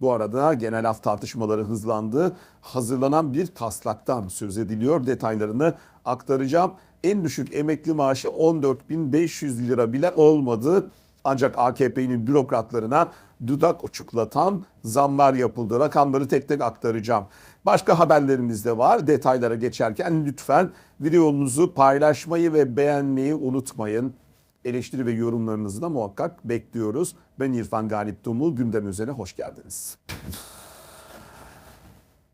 Bu arada genel af tartışmaları hızlandı. Hazırlanan bir taslaktan söz ediliyor. Detaylarını aktaracağım. En düşük emekli maaşı 14.500 lira bile olmadı. Ancak AKP'nin bürokratlarına dudak uçuklatan zamlar yapıldı. Rakamları tek tek aktaracağım. Başka haberlerimiz de var. Detaylara geçerken lütfen videomuzu paylaşmayı ve beğenmeyi unutmayın. Eleştiri ve yorumlarınızı da muhakkak bekliyoruz. Ben İrfan Galip Dumul. Gündem üzerine hoş geldiniz.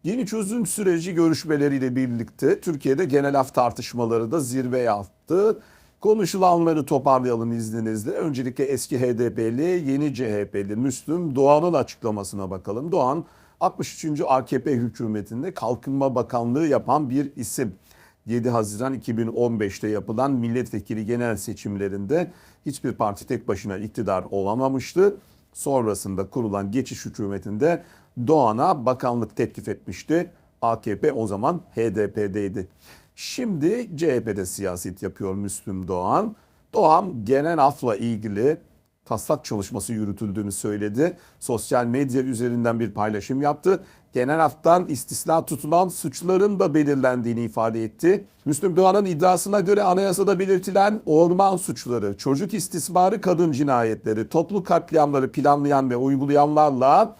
Yeni çözüm süreci görüşmeleriyle birlikte Türkiye'de genel af tartışmaları da zirve yaptı. Konuşulanları toparlayalım izninizle. Öncelikle eski HDP'li, yeni CHP'li Müslüm Doğan'ın açıklamasına bakalım. Doğan 63. AKP hükümetinde Kalkınma Bakanlığı yapan bir isim. 7 Haziran 2015'te yapılan milletvekili genel seçimlerinde hiçbir parti tek başına iktidar olamamıştı. Sonrasında kurulan geçiş hükümetinde Doğan'a bakanlık teklif etmişti. AKP o zaman HDP'deydi. Şimdi CHP'de siyaset yapıyor Müslüm Doğan. Doğan genel afla ilgili taslak çalışması yürütüldüğünü söyledi. Sosyal medya üzerinden bir paylaşım yaptı. Genel aftan istisna tutulan suçların da belirlendiğini ifade etti. Müslüm Doğan'ın iddiasına göre anayasada belirtilen orman suçları, çocuk istismarı, kadın cinayetleri, toplu katliamları planlayan ve uygulayanlarla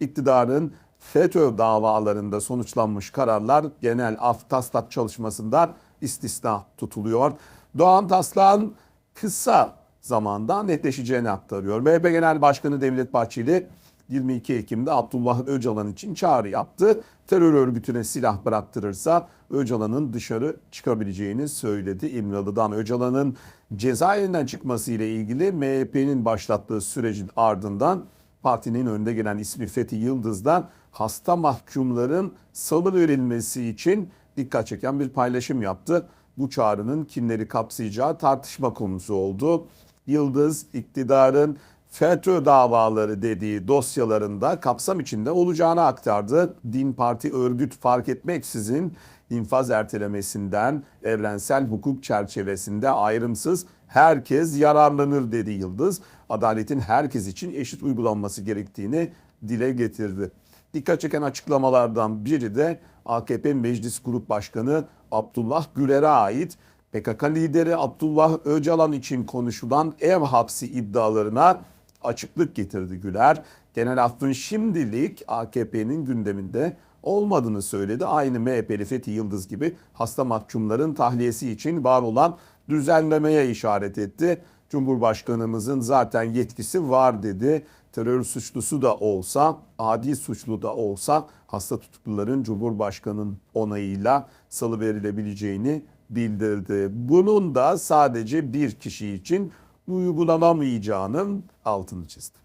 iktidarın FETÖ davalarında sonuçlanmış kararlar genel af taslak çalışmasından istisna tutuluyor. Doğan Taslan kısa zamanda netleşeceğini aktarıyor. MHP Genel Başkanı Devlet Bahçeli 22 Ekim'de Abdullah Öcalan için çağrı yaptı. Terör örgütüne silah bıraktırırsa Öcalan'ın dışarı çıkabileceğini söyledi. İmralı'dan Öcalan'ın cezaevinden çıkması ile ilgili MHP'nin başlattığı sürecin ardından partinin önde gelen ismi Fethi Yıldız'dan hasta mahkumların salı verilmesi için dikkat çeken bir paylaşım yaptı. Bu çağrının kimleri kapsayacağı tartışma konusu oldu. Yıldız iktidarın FETÖ davaları dediği dosyalarında kapsam içinde olacağını aktardı. Din parti örgüt fark etmeksizin infaz ertelemesinden evrensel hukuk çerçevesinde ayrımsız herkes yararlanır dedi Yıldız. Adaletin herkes için eşit uygulanması gerektiğini dile getirdi. Dikkat çeken açıklamalardan biri de AKP Meclis Grup Başkanı Abdullah Güler'e ait PKK lideri Abdullah Öcalan için konuşulan ev hapsi iddialarına açıklık getirdi Güler. Genel affın şimdilik AKP'nin gündeminde olmadığını söyledi. Aynı MHP'li Fethi Yıldız gibi hasta mahkumların tahliyesi için var olan düzenlemeye işaret etti. Cumhurbaşkanımızın zaten yetkisi var dedi. Terör suçlusu da olsa, adi suçlu da olsa hasta tutukluların Cumhurbaşkanı'nın onayıyla salı verilebileceğini bildirdi. Bunun da sadece bir kişi için uygulanamayacağının altını çizdi.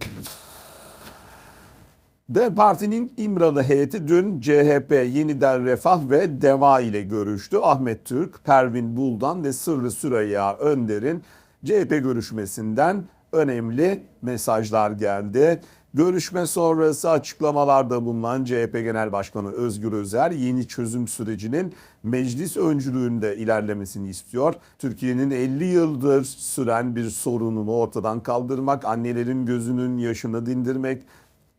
D Parti'nin İmralı heyeti dün CHP, Yeniden Refah ve DEVA ile görüştü. Ahmet Türk, Pervin Buldan ve Sırrı Süreyya Önder'in CHP görüşmesinden önemli mesajlar geldi. Görüşme sonrası açıklamalarda bulunan CHP Genel Başkanı Özgür Özer yeni çözüm sürecinin meclis öncülüğünde ilerlemesini istiyor. Türkiye'nin 50 yıldır süren bir sorununu ortadan kaldırmak, annelerin gözünün yaşını dindirmek,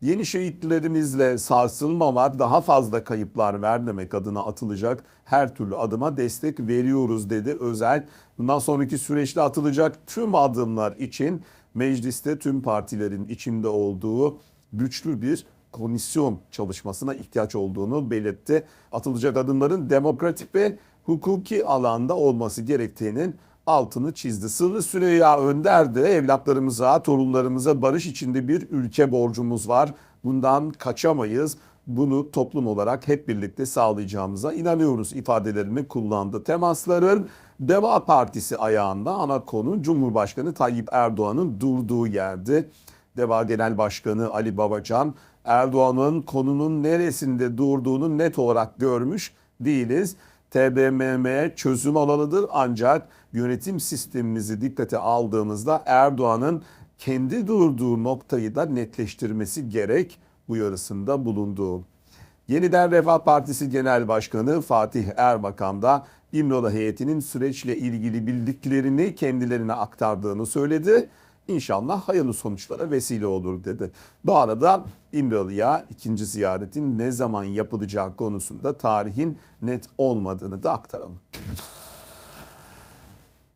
Yeni şehitlerimizle sarsılmamak, daha fazla kayıplar vermemek adına atılacak her türlü adıma destek veriyoruz dedi Özel. Bundan sonraki süreçte atılacak tüm adımlar için mecliste tüm partilerin içinde olduğu güçlü bir komisyon çalışmasına ihtiyaç olduğunu belirtti. Atılacak adımların demokratik ve hukuki alanda olması gerektiğinin altını çizdi. Sırrı Süreyya Önder de evlatlarımıza, torunlarımıza barış içinde bir ülke borcumuz var. Bundan kaçamayız. Bunu toplum olarak hep birlikte sağlayacağımıza inanıyoruz ifadelerini kullandı. Temasların Deva Partisi ayağında ana konu Cumhurbaşkanı Tayyip Erdoğan'ın durduğu yerde. Deva Genel Başkanı Ali Babacan Erdoğan'ın konunun neresinde durduğunu net olarak görmüş değiliz. TBMM çözüm alanıdır ancak yönetim sistemimizi dikkate aldığımızda Erdoğan'ın kendi durduğu noktayı da netleştirmesi gerek uyarısında bulunduğu. Yeniden Refah Partisi Genel Başkanı Fatih Erbakan da İmralı heyetinin süreçle ilgili bildiklerini kendilerine aktardığını söyledi. İnşallah hayırlı sonuçlara vesile olur dedi. Bu arada İmralı'ya ikinci ziyaretin ne zaman yapılacağı konusunda tarihin net olmadığını da aktaralım.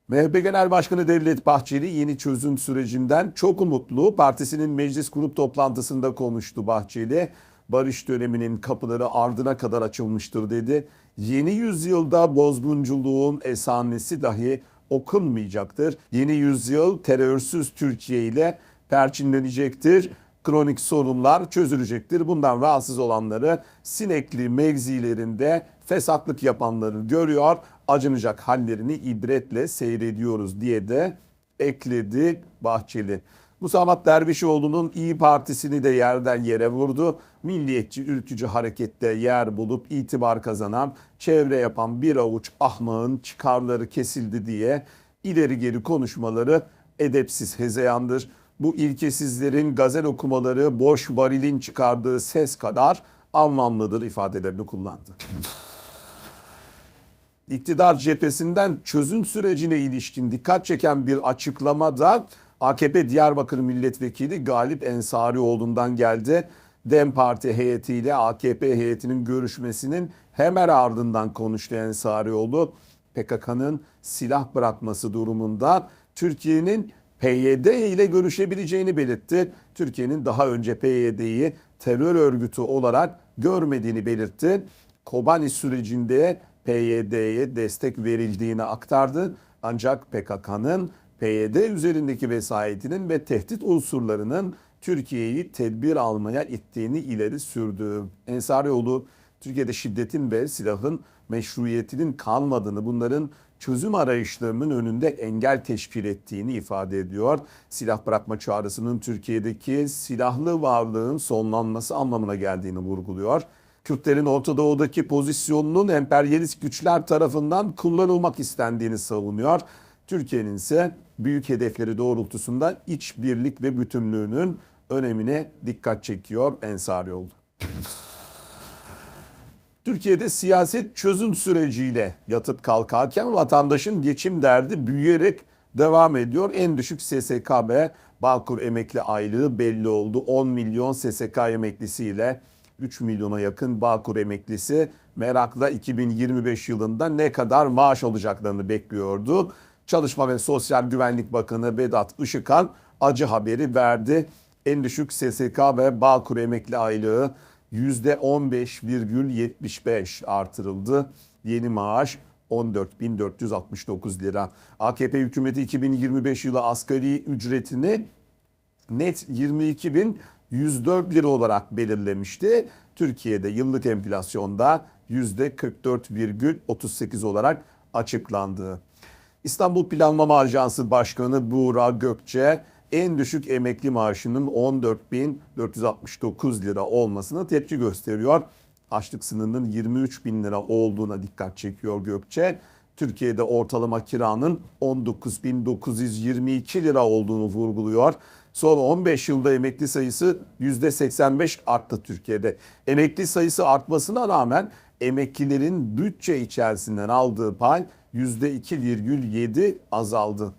MHP Genel Başkanı Devlet Bahçeli yeni çözüm sürecinden çok umutlu. Partisinin meclis grup toplantısında konuştu Bahçeli. Barış döneminin kapıları ardına kadar açılmıştır dedi. Yeni yüzyılda bozgunculuğun esamesi dahi okunmayacaktır. Yeni yüzyıl terörsüz Türkiye ile perçinlenecektir. Kronik sorunlar çözülecektir. Bundan rahatsız olanları sinekli mevzilerinde fesatlık yapanları görüyor. Acınacak hallerini ibretle seyrediyoruz diye de ekledi Bahçeli. Musavat Dervişoğlu'nun İyi Partisi'ni de yerden yere vurdu. Milliyetçi, ülkücü harekette yer bulup itibar kazanan, çevre yapan bir avuç ahmağın çıkarları kesildi diye ileri geri konuşmaları edepsiz hezeyandır. Bu ilkesizlerin gazel okumaları boş varilin çıkardığı ses kadar anlamlıdır ifadelerini kullandı. İktidar cephesinden çözüm sürecine ilişkin dikkat çeken bir açıklamada AKP Diyarbakır Milletvekili Galip Ensarioğlu'ndan geldi. DEM Parti heyetiyle AKP heyetinin görüşmesinin hemen ardından konuştu Ensarioğlu. PKK'nın silah bırakması durumunda Türkiye'nin PYD ile görüşebileceğini belirtti. Türkiye'nin daha önce PYD'yi terör örgütü olarak görmediğini belirtti. Kobani sürecinde PYD'ye destek verildiğini aktardı. Ancak PKK'nın PYD üzerindeki vesayetinin ve tehdit unsurlarının Türkiye'yi tedbir almaya ittiğini ileri sürdü. Ensarioğlu Türkiye'de şiddetin ve silahın meşruiyetinin kalmadığını, bunların çözüm arayışlarının önünde engel teşkil ettiğini ifade ediyor. Silah bırakma çağrısının Türkiye'deki silahlı varlığın sonlanması anlamına geldiğini vurguluyor. Kürtlerin Orta Doğu'daki pozisyonunun emperyalist güçler tarafından kullanılmak istendiğini savunuyor. Türkiye'nin ise büyük hedefleri doğrultusunda iç birlik ve bütünlüğünün önemine dikkat çekiyor Ensarioğlu. Türkiye'de siyaset çözüm süreciyle yatıp kalkarken vatandaşın geçim derdi büyüyerek devam ediyor. En düşük SSKB Bağkur emekli aylığı belli oldu. 10 milyon SSK emeklisiyle 3 milyona yakın Bağkur emeklisi merakla 2025 yılında ne kadar maaş alacaklarını bekliyordu. Çalışma ve Sosyal Güvenlik Bakanı Vedat Işıkhan acı haberi verdi. En düşük SSK ve Bağkur emekli aylığı %15,75 artırıldı. Yeni maaş 14.469 lira. AKP hükümeti 2025 yılı asgari ücretini net 22.104 lira olarak belirlemişti. Türkiye'de yıllık enflasyonda %44,38 olarak açıklandı. İstanbul Planlama Ajansı Başkanı Buğra Gökçe en düşük emekli maaşının 14.469 lira olmasına tepki gösteriyor. Açlık sınırının 23 bin lira olduğuna dikkat çekiyor Gökçe. Türkiye'de ortalama kiranın 19.922 lira olduğunu vurguluyor. Son 15 yılda emekli sayısı %85 arttı Türkiye'de. Emekli sayısı artmasına rağmen emeklilerin bütçe içerisinden aldığı pay %2,7 azaldı.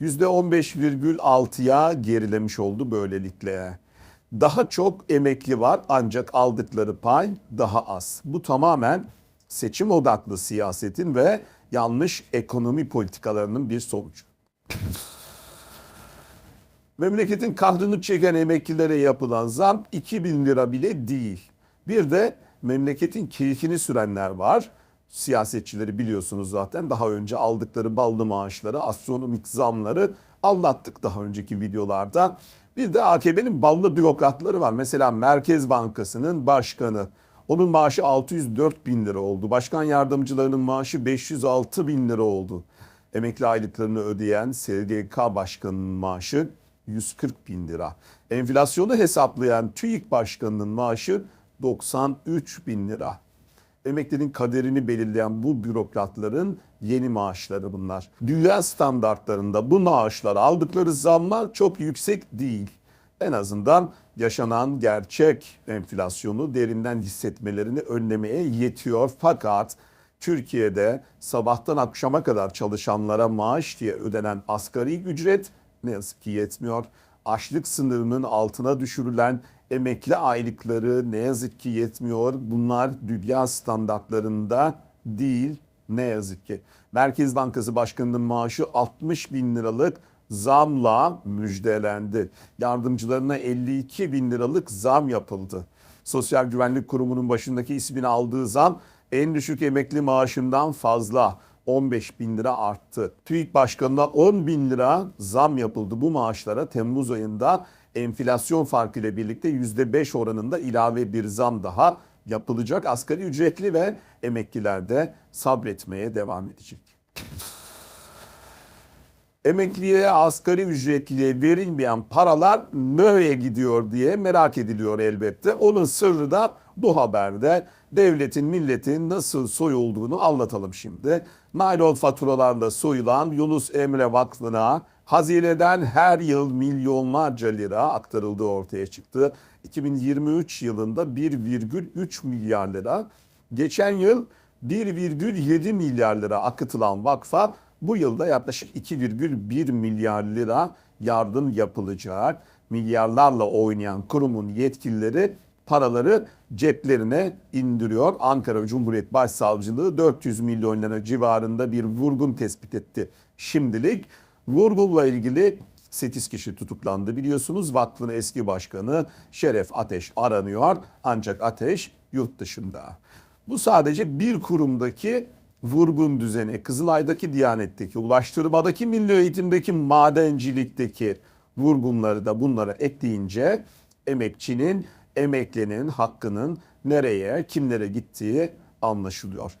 %15,6'ya gerilemiş oldu böylelikle. Daha çok emekli var ancak aldıkları pay daha az. Bu tamamen seçim odaklı siyasetin ve yanlış ekonomi politikalarının bir sonucu. Memleketin kahrını çeken emeklilere yapılan zam 2000 lira bile değil. Bir de memleketin keyfini sürenler var. Siyasetçileri biliyorsunuz zaten daha önce aldıkları ballı maaşları, astronomik zamları anlattık daha önceki videolarda. Bir de AKP'nin ballı bürokratları var. Mesela Merkez Bankası'nın başkanı. Onun maaşı 604 bin lira oldu. Başkan yardımcılarının maaşı 506 bin lira oldu. Emekli aylıklarını ödeyen SGK başkanının maaşı 140 bin lira. Enflasyonu hesaplayan TÜİK başkanının maaşı 93 bin lira. Emeklinin kaderini belirleyen bu bürokratların yeni maaşları bunlar. Dünya standartlarında bu maaşlar aldıkları zamlar çok yüksek değil. En azından yaşanan gerçek enflasyonu derinden hissetmelerini önlemeye yetiyor. Fakat Türkiye'de sabahtan akşama kadar çalışanlara maaş diye ödenen asgari ücret ne yazık ki yetmiyor. Açlık sınırının altına düşürülen emekli aylıkları ne yazık ki yetmiyor. Bunlar dünya standartlarında değil ne yazık ki. Merkez Bankası Başkanı'nın maaşı 60 bin liralık zamla müjdelendi. Yardımcılarına 52 bin liralık zam yapıldı. Sosyal Güvenlik Kurumu'nun başındaki ismini aldığı zam en düşük emekli maaşından fazla 15 bin lira arttı. TÜİK Başkanı'na 10 bin lira zam yapıldı bu maaşlara Temmuz ayında enflasyon farkıyla birlikte %5 oranında ilave bir zam daha yapılacak. Asgari ücretli ve emekliler de sabretmeye devam edecek. Emekliye, asgari ücretliye verilmeyen paralar nereye gidiyor diye merak ediliyor elbette. Onun sırrı da bu haberde devletin, milletin nasıl soyulduğunu anlatalım şimdi. Naylon faturalarla soyulan Yunus Emre Vakfı'na hazineden her yıl milyonlarca lira aktarıldığı ortaya çıktı. 2023 yılında 1,3 milyar lira, geçen yıl 1,7 milyar lira akıtılan vakfa bu yılda yaklaşık 2,1 milyar lira yardım yapılacak. Milyarlarla oynayan kurumun yetkilileri paraları ceplerine indiriyor. Ankara Cumhuriyet Başsavcılığı 400 milyon lira civarında bir vurgun tespit etti. Şimdilik vurgunla ilgili 8 kişi tutuklandı biliyorsunuz. Vakfın eski başkanı Şeref Ateş aranıyor ancak Ateş yurt dışında. Bu sadece bir kurumdaki vurgun düzeni, Kızılay'daki Diyanet'teki, Ulaştırma'daki, Milli Eğitim'deki, madencilikteki vurgunları da bunlara ekleyince emekçinin, emeklinin hakkının nereye, kimlere gittiği anlaşılıyor.